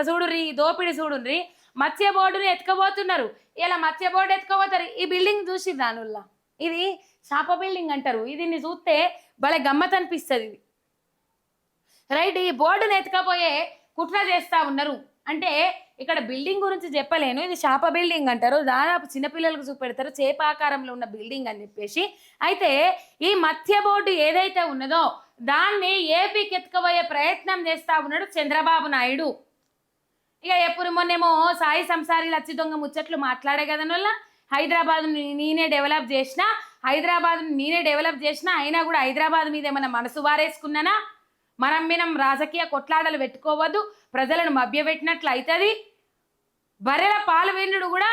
ఇక చూడుర్రి ఈ దోపిడి చూడుర్రి. మత్స్య బోర్డుని ఎత్తుకపోతున్నారు. ఇలా మత్స్య బోర్డు ఎత్తుకోబోతారు ఈ బిల్డింగ్ చూసి దానుల్లా ఇది శాప బిల్డింగ్ అంటారు. ఇది చూస్తే భలే గమ్మత్ అనిపిస్తుంది ఇది. రైట్ ఈ బోర్డుని ఎత్తుకపోయే కుట్ర చేస్తా ఉన్నారు. అంటే ఇక్కడ బిల్డింగ్ గురించి చెప్పలేను. ఇది శాప బిల్డింగ్ అంటారు. దాదాపు చిన్నపిల్లలకు చూపెడతారు. చేపాకారంలో ఉన్న బిల్డింగ్ అని చెప్పేసి. అయితే ఈ మత్స్య బోర్డు ఏదైతే ఉన్నదో దాన్ని ఏపీకి ఎత్తుకపోయే ప్రయత్నం చేస్తా ఉన్నాడు చంద్రబాబు నాయుడు. ఇక ఎప్పుడు మొన్నేమో సాయి సంసారి లచ్చి దొంగ ముచ్చట్లు మాట్లాడే కదా వల్ల హైదరాబాద్ నేనే డెవలప్ చేసిన హైదరాబాద్ నేనే డెవలప్ చేసిన అయినా కూడా హైదరాబాద్ మీద ఏమైనా మనసు వారేసుకున్నానా? మనం మనం రాజకీయ కొట్లాడలు పెట్టుకోవద్దు ప్రజలను మభ్యపెట్టినట్లు అవుతుంది బర్రెల పాలు వెన్నుడు కూడా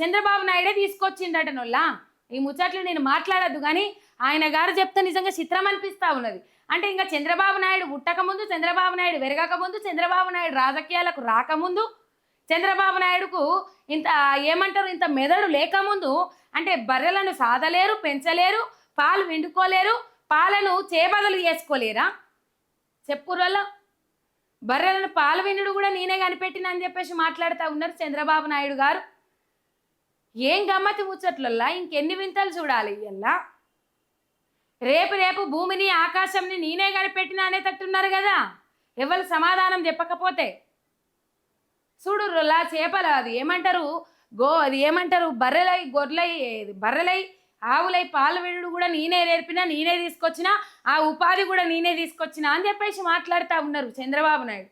చంద్రబాబు నాయుడే తీసుకొచ్చిండట నొల్లా ఈ ముచ్చట్లు నేను మాట్లాడద్దు కానీ ఆయన గారు చెప్తే నిజంగా చిత్రం అనిపిస్తూ ఉన్నది. అంటే ఇంకా చంద్రబాబు నాయుడు పుట్టకముందు చంద్రబాబు నాయుడు పెరగకముందు చంద్రబాబు నాయుడు రాజకీయాలకు రాకముందు చంద్రబాబు నాయుడుకు ఇంత ఏమంటారు ఇంత మెదడు లేకముందు అంటే బర్రెలను సాదలేరు పెంచలేరు పాలు విండుకోలేరు పాలను చేబదలు చేసుకోలేరా? చెప్పుర్రలో బర్రెలను పాలు వినుడు కూడా నేనే కనిపెట్టిన అని చెప్పేసి మాట్లాడుతూ ఉన్నారు చంద్రబాబు నాయుడు గారు. ఏం గమ్మతి ముచ్చట్లల్లా? ఇంకెన్ని వింతలు చూడాలి ఇయ్యల్లా? రేపు రేపు భూమిని ఆకాశంని నేనే కనిపెట్టిన అనేటట్టున్నారు కదా. ఎవరు సమాధానం చెప్పకపోతే. చూడు లా చేపలు అది ఏమంటారు? గో అది ఏమంటారు? బర్రెలై గొర్రెలై బర్రెలై ఆవులై పాలు వినుడు కూడా నేనే నేర్పినా నేనే తీసుకొచ్చినా ఆ ఉపాధి కూడా నేనే తీసుకొచ్చినా అని చెప్పేసి మాట్లాడుతూ ఉన్నారు చంద్రబాబు నాయుడు.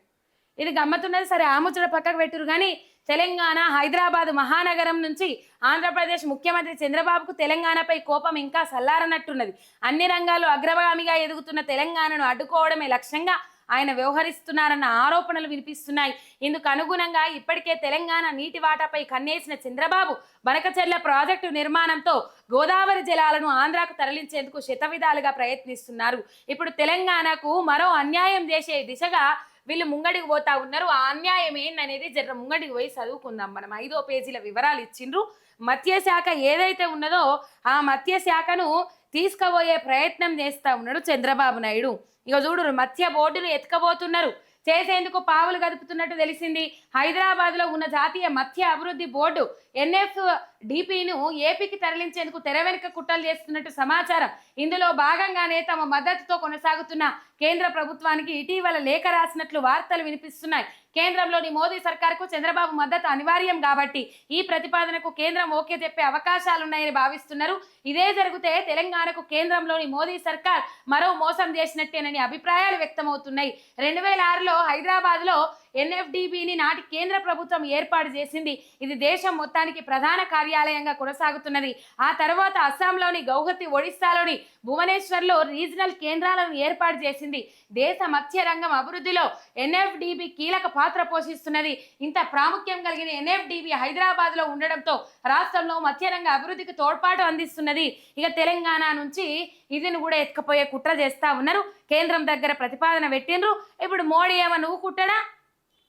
ఇది గమ్మతున్నది సరే ఆముచుడ పక్కకు పెట్టురు కానీ తెలంగాణ హైదరాబాద్ మహానగరం నుంచి ఆంధ్రప్రదేశ్ ముఖ్యమంత్రి చంద్రబాబుకు తెలంగాణపై కోపం ఇంకా సల్లారనట్టున్నది. అన్ని రంగాల్లో అగ్రగామిగా ఎదుగుతున్న తెలంగాణను అడ్డుకోవడమే లక్ష్యంగా ఆయన వ్యవహరిస్తున్నారన్న ఆరోపణలు వినిపిస్తున్నాయి. ఇందుకు అనుగుణంగా ఇప్పటికే తెలంగాణ నీటి వాటాపై కన్నేసిన చంద్రబాబు బనకచెర్ల ప్రాజెక్టు నిర్మాణంతో గోదావరి జలాలను ఆంధ్రాకు తరలించేందుకు శతవిధాలుగా ప్రయత్నిస్తున్నారు. ఇప్పుడు తెలంగాణకు మరో అన్యాయం చేసే దిశగా వీళ్ళు ముంగడికి పోతా ఉన్నారు. ఆ అన్యాయం ఏందనేది జర ముంగడికి పోయి చదువుకుందాం మనం. ఐదో పేజీల వివరాలు ఇచ్చిండ్రు. మత్స్యశాఖ ఏదైతే ఉన్నదో ఆ మత్స్యశాఖను తీసుకుపోయే ప్రయత్నం చేస్తా ఉన్నాడు చంద్రబాబు నాయుడు. ఇక చూడు మత్స్య బోర్డును ఎత్తుకబోతున్నారు చేసేందుకు పావులు గదుపుతున్నట్టు తెలిసింది. హైదరాబాద్లో ఉన్న జాతీయ మత్స్య అభివృద్ధి బోర్డు ఎన్ఎఫ్ డిపిను ఏపీకి తరలించేందుకు తెర వెనుక కుట్రలు చేస్తున్నట్టు సమాచారం. ఇందులో భాగంగానే తమ మద్దతుతో కొనసాగుతున్న కేంద్ర ప్రభుత్వానికి ఇటీవల లేఖ రాసినట్లు వార్తలు వినిపిస్తున్నాయి. కేంద్రంలోని మోదీ సర్కార్కు చంద్రబాబు మద్దతు అనివార్యం కాబట్టి ఈ ప్రతిపాదనకు కేంద్రం ఓకే చెప్పే అవకాశాలున్నాయని భావిస్తున్నారు. ఇదే జరిగితే తెలంగాణకు కేంద్రంలోని మోదీ సర్కార్ మరో మోసం చేసినట్టేనని అభిప్రాయాలు వ్యక్తమవుతున్నాయి. రెండు వేల ఆరులో హైదరాబాద్లో ఎన్ఎఫ్డిబిని నాటి కేంద్ర ప్రభుత్వం ఏర్పాటు చేసింది. ఇది దేశం మొత్తానికి ప్రధాన కార్యాలయంగా కొనసాగుతున్నది. ఆ తర్వాత అస్సాంలోని గౌహతి ఒడిశాలోని భువనేశ్వర్లో రీజనల్ కేంద్రాలను ఏర్పాటు చేసింది. దేశ మత్స్య రంగం అభివృద్ధిలో ఎన్ఎఫ్డిబి కీలక పాత్ర పోషిస్తున్నది. ఇంత ప్రాముఖ్యం కలిగిన ఎన్ఎఫ్డిబి హైదరాబాద్లో ఉండడంతో రాష్ట్రంలో మత్స్యరంగ అభివృద్ధికి తోడ్పాటు అందిస్తున్నది. ఇక తెలంగాణ నుంచి ఇదిని కూడా ఎత్తుకపోయే కుట్ర చేస్తా ఉన్నారు. కేంద్రం దగ్గర ప్రతిపాదన పెట్టిండ్రు. ఇప్పుడు మోడీ ఏమో నువ్వు కుట్టడా?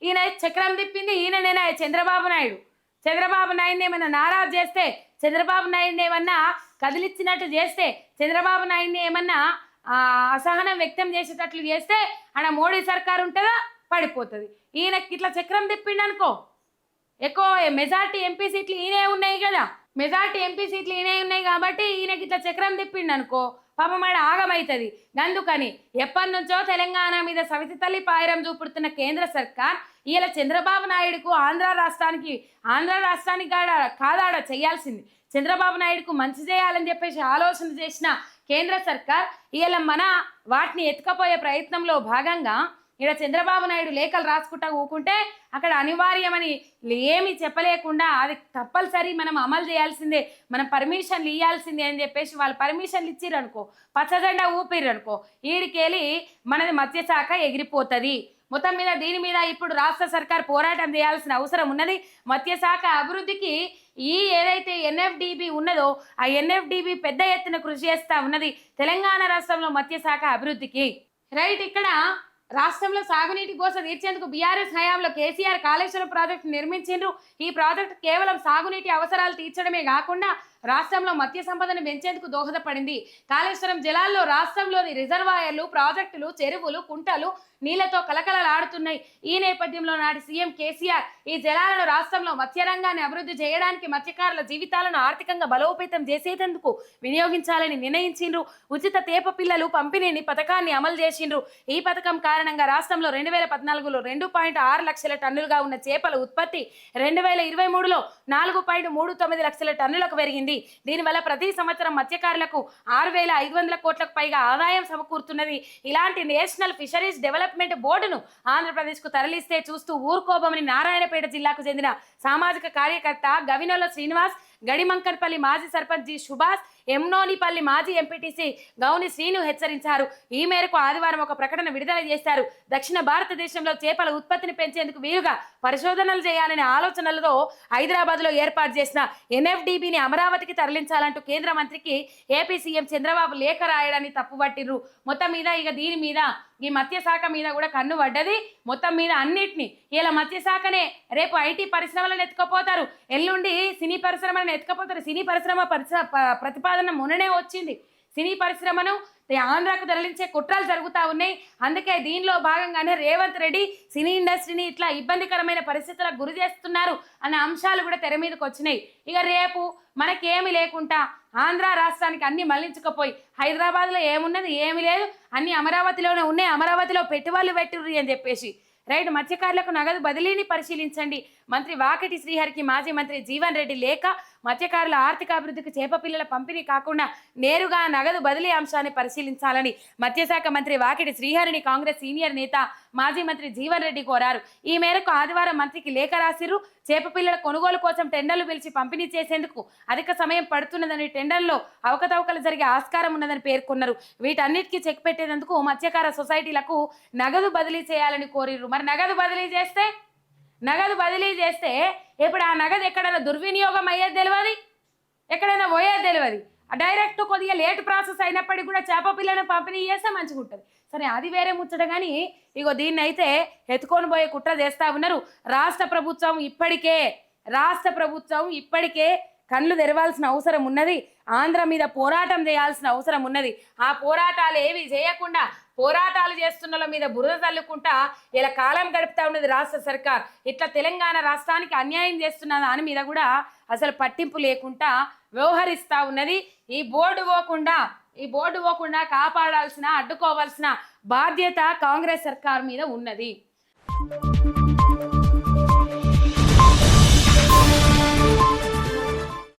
ఈయన చక్రం తిప్పింది. ఈయననేనా చంద్రబాబు నాయుడు. చంద్రబాబు నాయుడిని ఏమైనా నారాజు చేస్తే చంద్రబాబు నాయుడిని ఏమన్నా కదిలిచ్చినట్టు చేస్తే చంద్రబాబు నాయుడిని ఏమన్నా అసహనం వ్యక్తం చేసేటట్లు చేస్తే ఆడ మోడీ సర్కారు ఉంటుందా? పడిపోతుంది. ఈయనకి ఇట్లా చక్రం తిప్పిండు అనుకో ఎక్కువ మెజార్టీ ఎంపీ సీట్లు ఈయనే ఉన్నాయి కదా. మెజార్టీ ఎంపీ సీట్లు ఈయనే ఉన్నాయి కాబట్టి ఈయనకి ఇట్లా చక్రం తిప్పిండు అనుకో పాపం ఆడ ఆగమవుతుంది అందుకని ఎప్పటి నుంచో తెలంగాణ మీద సవితి తల్లి పాయరం చూపుడుతున్న కేంద్ర సర్కార్ ఇలా చంద్రబాబు నాయుడుకు ఆంధ్ర రాష్ట్రానికి ఆంధ్ర రాష్ట్రానికి కాడ కాదాడ చేయాల్సింది. చంద్రబాబు నాయుడుకు మంచి చేయాలని చెప్పేసి ఆలోచన చేసిన కేంద్ర సర్కార్ ఇలా మన వాటిని ఎత్తుకపోయే ప్రయత్నంలో భాగంగా ఇక్కడ చంద్రబాబు నాయుడు లేఖలు రాసుకుంటా ఊకుంటే అక్కడ అనివార్యమని ఏమి చెప్పలేకుండా అది తప్పనిసరి మనం అమలు చేయాల్సిందే మనం పర్మిషన్లు ఇవ్వాల్సిందే అని చెప్పేసి వాళ్ళు పర్మిషన్లు ఇచ్చిర్రు అనుకో పచ్చజెండా ఊపిర్రు అనుకో ఈడికెళ్ళి మనది మత్స్యశాఖ ఎగిరిపోతుంది. మొత్తం మీద దీని మీద ఇప్పుడు రాష్ట్ర సర్కార్ పోరాటం చేయాల్సిన అవసరం ఉన్నది. మత్స్యశాఖ అభివృద్ధికి ఈ ఏదైతే ఎన్ఎఫ్డిబి ఉన్నదో ఆ ఎన్ఎఫ్డిబి పెద్ద ఎత్తున కృషి చేస్తా ఉన్నది తెలంగాణ రాష్ట్రంలో మత్స్యశాఖ అభివృద్ధికి. రైట్ ఇక్కడ రాష్ట్రంలో సాగునీటి కోసం తీర్చేందుకు బీఆర్ఎస్ హయాంలో కేసీఆర్ కాళేశ్వరం ప్రాజెక్టు నిర్మించిండ్రు. ఈ ప్రాజెక్టు కేవలం సాగునీటి అవసరాలు తీర్చడమే కాకుండా రాష్ట్రంలో మత్స్య సంపదను పెంచేందుకు దోహదపడింది. కాళేశ్వరం జలాల్లో రాష్ట్రంలోని రిజర్వాయర్లు ప్రాజెక్టులు చెరువులు కుంటలు నీళ్ళతో కలకలలాడుతున్నాయి ఈ నేపథ్యంలో నాటి సీఎం కేసీఆర్ ఈ జలాలను రాష్ట్రంలో మత్స్య రంగాన్ని అభివృద్ధి చేయడానికి మత్స్యకారుల జీవితాలను ఆర్థికంగా బలోపేతం చేసేందుకు వినియోగించాలని నిర్ణయించిండ్రు. ఉచిత తేప పిల్లలు పంపిణీని పథకాన్ని అమలు చేసిండ్రు. ఈ పథకం కారణంగా రాష్ట్రంలో రెండు వేల పద్నాలుగులో రెండు పాయింట్ ఆరు లక్షల టన్నులుగా ఉన్న చేపల ఉత్పత్తి రెండు వేల ఇరవై మూడులో నాలుగు పాయింట్ మూడు తొమ్మిది లక్షల టన్నులకు పెరిగింది. దీనివల్ల ప్రతి సంవత్సరం మత్స్యకారులకు ఆరు వేల ఐదు వందల కోట్లకు పైగా ఆదాయం సమకూరుతున్నది. ఇలాంటి నేషనల్ ఫిషరీస్ డెవలప్మెంట్ బోర్డును ఆంధ్రప్రదేశ్కు తరలిస్తే చూస్తూ ఊరుకోబమని నారాయణపేట జిల్లాకు చెందిన సామాజిక కార్యకర్త గవినోల శ్రీనివాస్ గడిమంకన్పల్లి మాజీ సర్పంచ్ జి సుభాష్ ఎమ్నోనిపల్లి మాజీ ఎంపీటీసీ గౌని శ్రీను హెచ్చరించారు. ఈ మేరకు ఆదివారం ఒక ప్రకటన విడుదల చేశారు. దక్షిణ భారతదేశంలో చేపల ఉత్పత్తిని పెంచేందుకు వీలుగా పరిశోధనలు చేయాలనే ఆలోచనలతో హైదరాబాద్లో ఏర్పాటు చేసిన ఎన్ఎఫ్డిబిని అమరావతికి తరలించాలంటూ కేంద్ర మంత్రికి ఏపీ సీఎం చంద్రబాబు లేఖ రాయడాన్ని తప్పుపట్టిర్రు. మొత్తం మీద ఇక దీని మీద ఈ మత్స్యశాఖ మీద కూడా కన్ను పడ్డది. మొత్తం మీద అన్నిటిని ఇలా మత్స్యశాఖనే రేపు ఐటీ పరిశ్రమలను ఎత్తుకపోతారు. ఎల్లుండి సినీ పరిశ్రమలను ఎత్తుకపోతారు. సినీ పరిశ్రమ పరిశ్ర ప్రతిపాదన మొన్ననే వచ్చింది. సినీ పరిశ్రమను ఆంధ్రాకు తరలించే కుట్రలు జరుగుతూ ఉన్నాయి. అందుకే దీనిలో భాగంగానే రేవంత్ రెడ్డి సినీ ఇండస్ట్రీని ఇట్లా ఇబ్బందికరమైన పరిస్థితులకు గురి చేస్తున్నారు అనే అంశాలు కూడా తెర మీదకి వచ్చినాయి. ఇక రేపు మనకేమి లేకుండా ఆంధ్ర రాష్ట్రానికి అన్ని మళ్ళించకపోయి హైదరాబాద్లో ఏమున్నది ఏమి లేదు. అన్ని అమరావతిలోనే ఉన్నాయి. అమరావతిలో పెట్టుబడులు పెట్టుర్రి అని చెప్పేసి. రైట్ మత్స్యకారులకు నగదు బదిలీని పరిశీలించండి. మంత్రి వాకటి శ్రీహరికి మాజీ మంత్రి జీవన్ రెడ్డి లేఖ మత్స్యకారుల ఆర్థిక అభివృద్ధికి చేపపిల్లల పంపిణీ కాకుండా నేరుగా నగదు బదిలీ అంశాన్ని పరిశీలించాలని మత్స్యశాఖ మంత్రి వాకిటి శ్రీహరిని కాంగ్రెస్ సీనియర్ నేత మాజీ మంత్రి జీవన్ రెడ్డి కోరారు. ఈ మేరకు ఆదివారం మంత్రికి లేఖ రాసిరు చేపపిల్లల కొనుగోలు కోసం టెండర్లు పిలిచి పంపిణీ చేసేందుకు అధిక సమయం పడుతున్నదని టెండర్లో అవకతవకలు జరిగే ఆస్కారం ఉన్నదని పేర్కొన్నారు. వీటన్నిటికీ చెక్ పెట్టేందుకు మత్స్యకార సొసైటీలకు నగదు బదిలీ చేయాలని కోరిర్రు. మరి నగదు బదిలీ చేస్తే నగదు బదిలీ చేస్తే ఇప్పుడు ఆ నగదు ఎక్కడైనా దుర్వినియోగం అయ్యేది తెలియదు ఎక్కడైనా పోయేది తెలియదు డైరెక్ట్ కొద్దిగా లేట్ ప్రాసెస్ అయినప్పటికీ కూడా చేప పిల్లను పంపిణీ చేస్తే మంచిగా ఉంటుంది. సరే అది వేరే ముచ్చట కానీ ఇగో దీన్ని అయితే ఎత్తుకొని పోయే కుట్ర చేస్తా ఉన్నారు. రాష్ట్ర ప్రభుత్వం ఇప్పటికే రాష్ట్ర ప్రభుత్వం ఇప్పటికే కళ్ళు తెరవాల్సిన అవసరం ఉన్నది. ఆంధ్ర మీద పోరాటం చేయాల్సిన అవసరం ఉన్నది. ఆ పోరాటాలు ఏవి చేయకుండా పోరాటాలు చేస్తున్న మీద బురద తల్లుకుంటా ఇలా కాలం గడుపుతా ఉన్నది రాష్ట్ర సర్కార్. ఇట్లా తెలంగాణ రాష్ట్రానికి అన్యాయం చేస్తున్న దాని మీద కూడా అసలు పట్టింపు లేకుండా వ్యవహరిస్తా ఉన్నది. ఈ బోర్డు పోకుండా ఈ బోర్డు పోకుండా కాపాడాల్సిన అడ్డుకోవాల్సిన బాధ్యత కాంగ్రెస్ సర్కార్ మీద ఉన్నది.